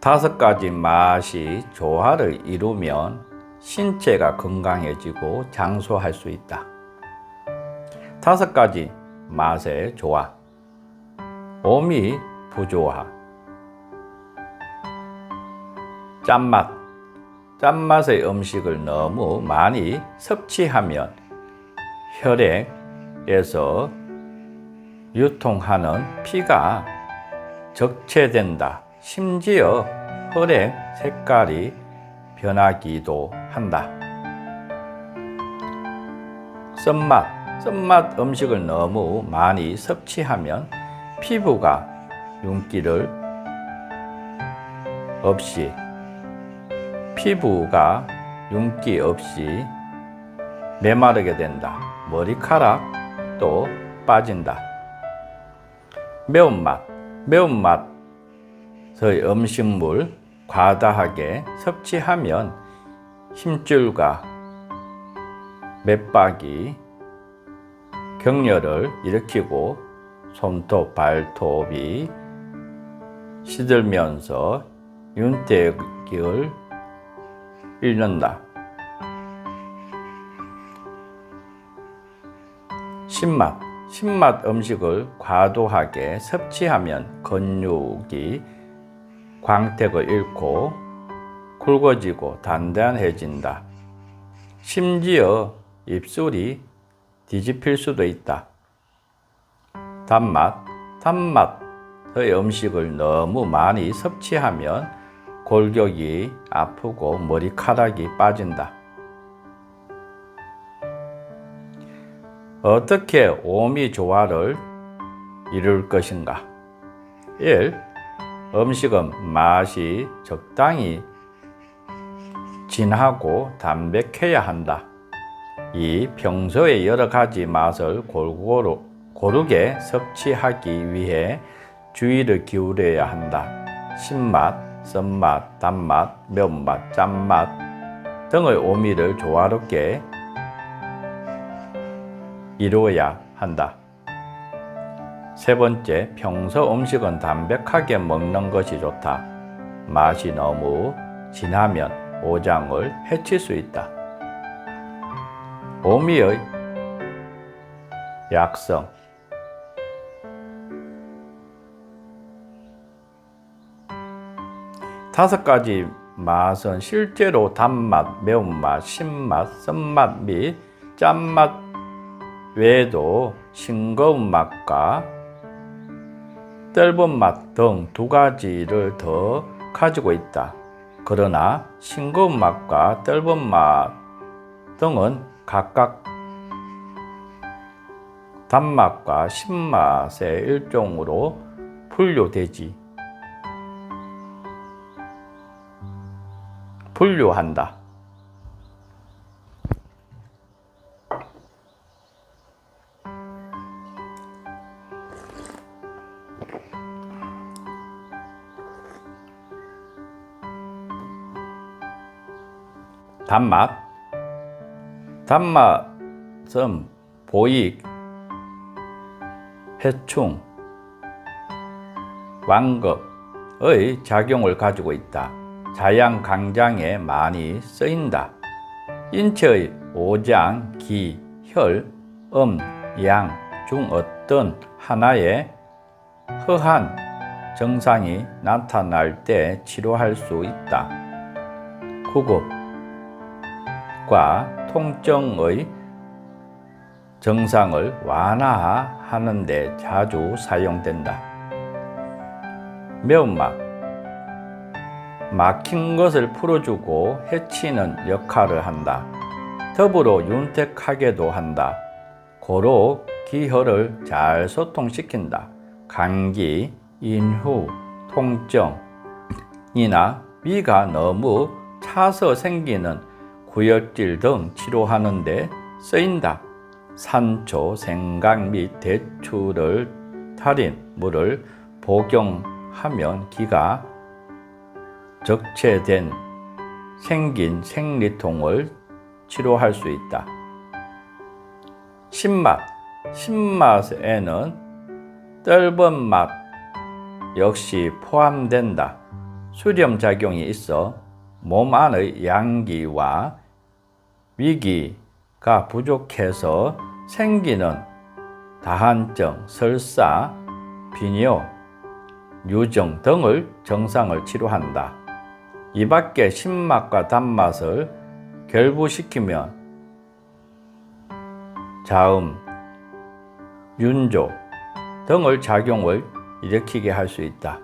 다섯 가지 맛이 조화를 이루면 신체가 건강해지고 장수할 수 있다. 다섯 가지 맛의 조화. 오미 부조화. 짠맛. 짠맛의 음식을 너무 많이 섭취하면 혈액에서 유통하는 피가 적체된다. 심지어 혈액 색깔이 변하기도 한다. 썬맛, 썬맛 음식을 너무 많이 섭취하면 피부가 윤기를 없이 피부가 윤기 없이 메마르게 된다. 머리카락도 빠진다. 매운맛, 매운맛 의 음식물 과다하게 섭취하면 힘줄과 맥박이 격렬을 일으키고 손톱, 발톱이 시들면서 윤택을 잃는다. 신맛, 신맛 음식을 과도하게 섭취하면 근육이 광택을 잃고 굵어지고 단단해진다. 심지어 입술이 뒤집힐 수도 있다. 단맛, 단맛의 음식을 너무 많이 섭취하면 골격이 아프고 머리카락이 빠진다. 어떻게 오미 조화를 이룰 것인가? 1. 음식은 맛이 적당히 진하고 담백해야 한다. 2. 평소에 여러 가지 맛을 골고루 고르게 섭취하기 위해 주의를 기울여야 한다. 신맛, 쓴맛, 단맛, 매운맛, 짠맛 등의 오미를 조화롭게 이루어야 한다. 세 번째, 평소 음식은 담백하게 먹는 것이 좋다. 맛이 너무 진하면 오장을 해칠 수 있다. 오미의 약성 다섯 가지 맛은 실제로 단맛, 매운맛, 신맛, 쓴맛 및 짠맛 외에도 싱거운 맛과 떫은 맛 등 두 가지를 더 가지고 있다. 그러나 싱거운 맛과 떫은 맛 등은 각각 단맛과 신맛의 일종으로 분류되지. 분류한다. 단맛. 단맛은 보익, 해충, 완급의 작용을 가지고 있다. 자양 강장에 많이 쓰인다. 인체의 오장, 기, 혈, 음, 양 중 어떤 하나의 허한 증상이 나타날 때 치료할 수 있다. 구급 과 통증의 증상을 완화하는 데 자주 사용된다. 매운맛 막힌 것을 풀어주고 해치는 역할을 한다. 더불어 윤택하게도 한다. 고로 기혈을 잘 소통시킨다. 감기, 인후, 통증이나 위가 너무 차서 생기는 구역질 등 치료하는 데 쓰인다. 산초, 생강 및 대추를 탈인 물을 복용하면 기가 적체된 생긴 생리통을 치료할 수 있다. 신맛, 신맛에는 떫은 맛 역시 포함된다. 수렴 작용이 있어 몸 안의 양기와 위기가 부족해서 생기는 다한증, 설사, 비뇨, 유증 등을 정상을 치료한다. 이 밖에 신맛과 단맛을 결부시키면 자음, 윤조 등을 작용을 일으키게 할 수 있다.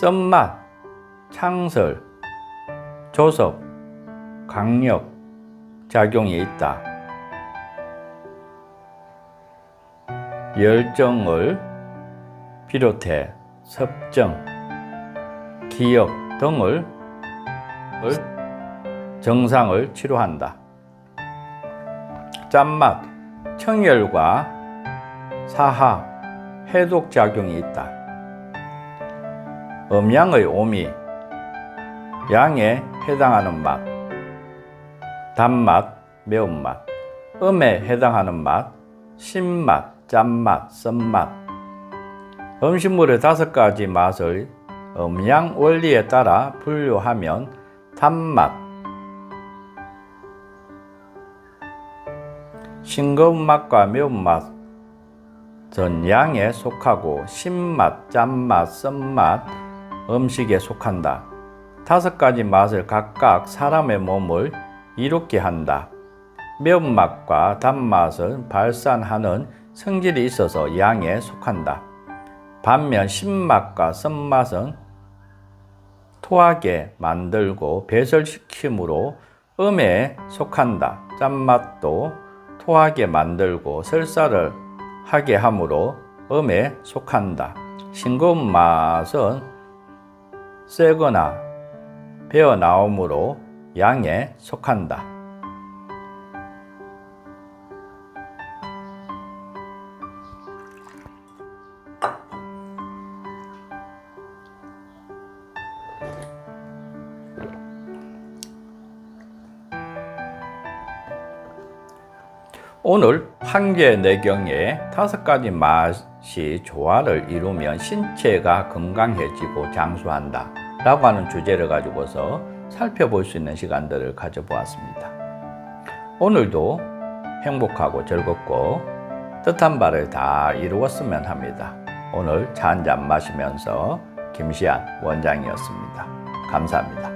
썸맛, 창설, 조섭, 강력 작용이 있다. 열정을 비롯해 섭정, 기억 등을 정상을 치료한다. 짠맛, 청열과 사하, 해독 작용이 있다. 음양의 오미, 양에 해당하는 맛, 단맛, 매운맛, 음에 해당하는 맛, 신맛, 짠맛, 쓴맛. 음식물의 다섯 가지 맛을 음양 원리에 따라 분류하면 단맛, 싱거운 맛과 매운맛, 전 양에 속하고 신맛, 짠맛, 쓴맛 음식에 속한다. 다섯 가지 맛을 각각 사람의 몸을 이롭게 한다. 매운맛과 단맛은 발산하는 성질이 있어서 양에 속한다. 반면 신맛과 쓴맛은 토하게 만들고 배설시키므로 음에 속한다. 짠맛도 토하게 만들고 설사를 하게 하므로 음에 속한다. 싱거운 맛은 세거나 배어 나오므로 양에 속한다. 오늘 내경에 다섯 가지 맛이 조화를 이루면 신체가 건강해지고 장수한다. 라고 하는 주제를 가지고서 살펴볼 수 있는 시간들을 가져보았습니다. 오늘도 행복하고 즐겁고 뜻한 바를 다 이루었으면 합니다. 오늘 차 한잔 마시면서 김시안 원장이었습니다. 감사합니다.